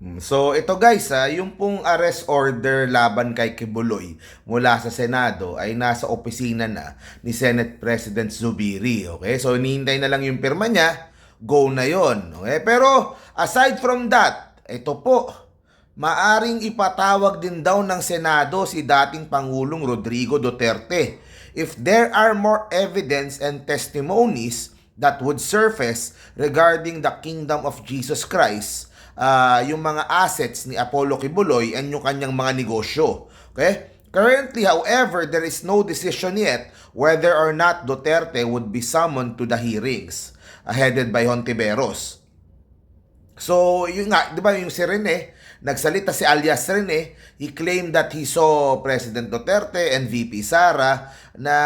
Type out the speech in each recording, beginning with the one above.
Mm, So ito guys, ah, yung pong arrest order laban kay Kibuloy mula sa Senado ay nasa opisina na ni Senate President Zubiri. Okay? So hinihintay na lang yung pirma niya, go na yon. Okay? Pero aside from that, ito po, maaring ipatawag din daw ng Senado si dating Pangulong Rodrigo Duterte if there are more evidence and testimonies that would surface regarding the kingdom of Jesus Christ ah, yung mga assets ni Apollo Kibuloy and yung kanyang mga negosyo. Okay? Currently, however, there is no decision yet whether or not Duterte would be summoned to the hearings uh, headed by Hontiveros. So, yun nga, di ba yung si Rene, nagsalita si alias Rene, he claimed that he saw President Duterte and VP Sara na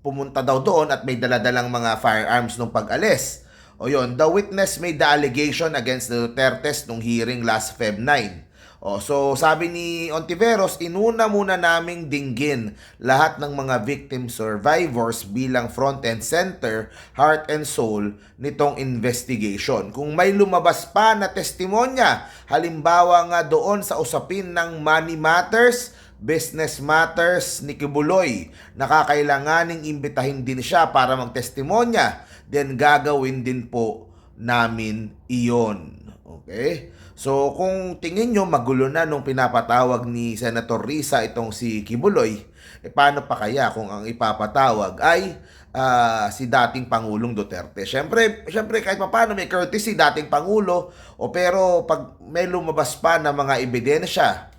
pumunta daw doon at may daladalang mga firearms nung pag-alis. O yun, the witness made the allegation against the Dutertes nung hearing last Feb 9. O, so sabi ni Ontiveros, inuna muna naming dinggin lahat ng mga victim survivors bilang front and center, heart and soul nitong investigation. Kung may lumabas pa na testimonya, halimbawa nga doon sa usapin ng money matters, business matters ni Kibuloy, nakakailanganing imbitahin din siya para magtestimonya, then gagawin din po namin iyon. Okay? So, kung tingin nyo magulo na nung pinapatawag ni Senator Risa itong si Kibuloy, eh paano pa kaya kung ang ipapatawag ay ah, si dating Pangulong Duterte? Siyempre, siyempre kahit pa paano may courtesy dating Pangulo, o pero pag may lumabas pa na mga ebidensya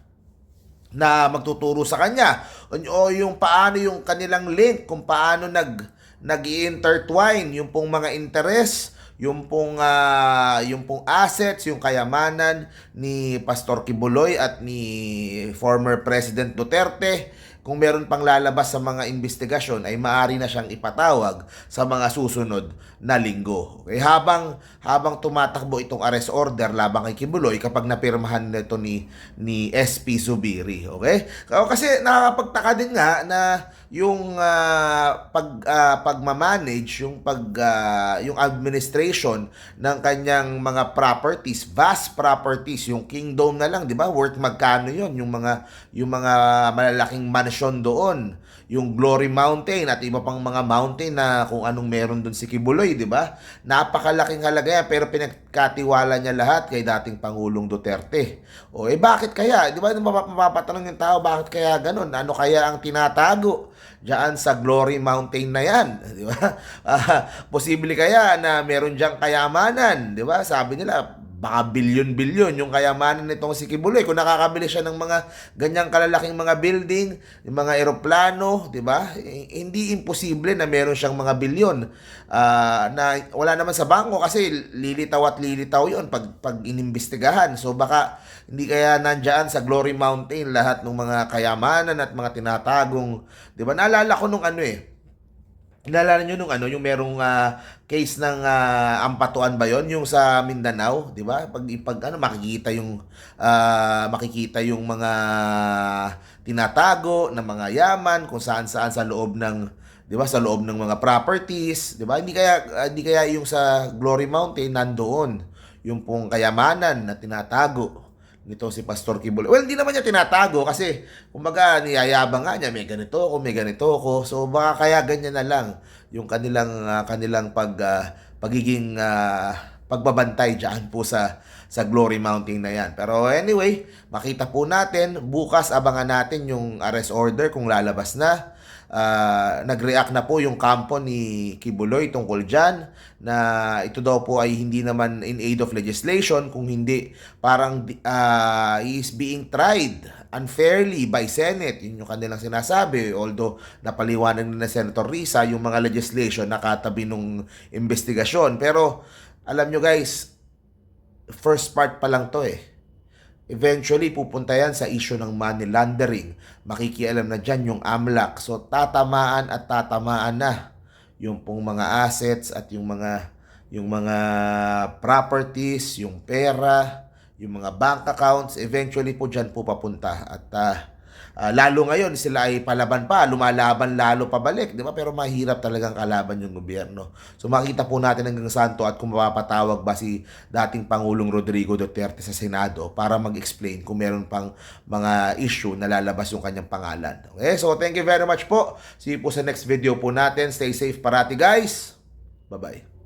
na magtuturo sa kanya. O yung paano yung kanilang link kung paano nag nag-intertwine yung pong mga interest yung pong ah, yung pong assets yung kayamanan ni Pastor Kibuloy at ni former President Duterte kung meron pang lalabas sa mga investigasyon ay maaari na siyang ipatawag sa mga susunod na linggo. Okay, habang habang tumatakbo itong arrest order laban kay Kibuloy kapag napirmahan nito ni ni SP Zubiri, okay? Kasi nakakapagtaka din nga na yung ah, pag ah, pagmamanage, yung pag ah, yung administration ng kanyang mga properties, vast properties, yung kingdom na lang, 'di ba? Worth magkano 'yon, yung mga yung mga malalaking mansion doon, yung Glory Mountain at iba pang mga mountain na kung anong meron doon si Kibuloy, 'di ba? Napakalaking halaga yan pero pinagkatiwala niya lahat kay dating Pangulong Duterte. O eh bakit kaya? 'Di ba mapap- mapapatanong yung tao bakit kaya ganun? Ano kaya ang tinatago diyan sa Glory Mountain na 'yan, 'di ba? Ah, posible kaya na meron diyang kayamanan, 'di ba? Sabi nila baka bilyon-bilyon yung kayamanan nitong si Kibuloy. Kung nakakabili siya ng mga ganyang kalalaking mga building, yung mga eroplano, di ba? Hindi imposible na meron siyang mga bilyon ah, na wala naman sa bangko kasi lilitaw at lilitaw yon pag, pag inimbestigahan. So baka hindi kaya nandyan sa Glory Mountain lahat ng mga kayamanan at mga tinatagong, di ba? Naalala ko nung ano eh, Naalala nyo nung ano, yung merong ah, case ng ah, Ampatuan ba yon yung sa Mindanao, 'di ba? Pag pag ano makikita yung ah, makikita yung mga tinatago ng mga yaman kung saan-saan sa loob ng 'di ba sa loob ng mga properties, 'di ba? Hindi kaya hindi kaya yung sa Glory Mountain nandoon yung pong kayamanan na tinatago nito si Pastor Kibuloy. Well, hindi naman niya tinatago kasi kumbaga niyayabang nga niya, may ganito ako, may ganito ako. So baka kaya ganyan na lang yung kanilang ah, kanilang pag ah, pagiging ah, pagbabantay diyan po sa sa Glory Mountain na yan. Pero anyway, makita po natin, bukas abangan natin yung arrest order kung lalabas na. Ah, nag-react na po yung kampo ni Kibuloy tungkol dyan na ito daw po ay hindi naman in aid of legislation kung hindi parang he is being tried unfairly by Senate. Yun yung kanilang sinasabi. Although napaliwanag na ni Senator Risa yung mga legislation na katabi nung investigasyon. Pero alam nyo guys, first part pa lang to eh. Eventually, pupunta yan sa issue ng money laundering. Makikialam na dyan yung AMLAC. So, tatamaan at tatamaan na yung pong mga assets at yung mga yung mga properties, yung pera, yung mga bank accounts, eventually po dyan po papunta. At ah, Ah, lalo ngayon sila ay palaban pa, lumalaban lalo pabalik, di ba? Pero mahirap talagang kalaban yung gobyerno. So makita po natin hanggang santo at kung mapapatawag ba si dating Pangulong Rodrigo Duterte sa Senado para mag-explain kung meron pang mga issue na lalabas yung kanyang pangalan. Okay, so thank you very much po. See you po sa next video po natin. Stay safe parati guys. Bye-bye.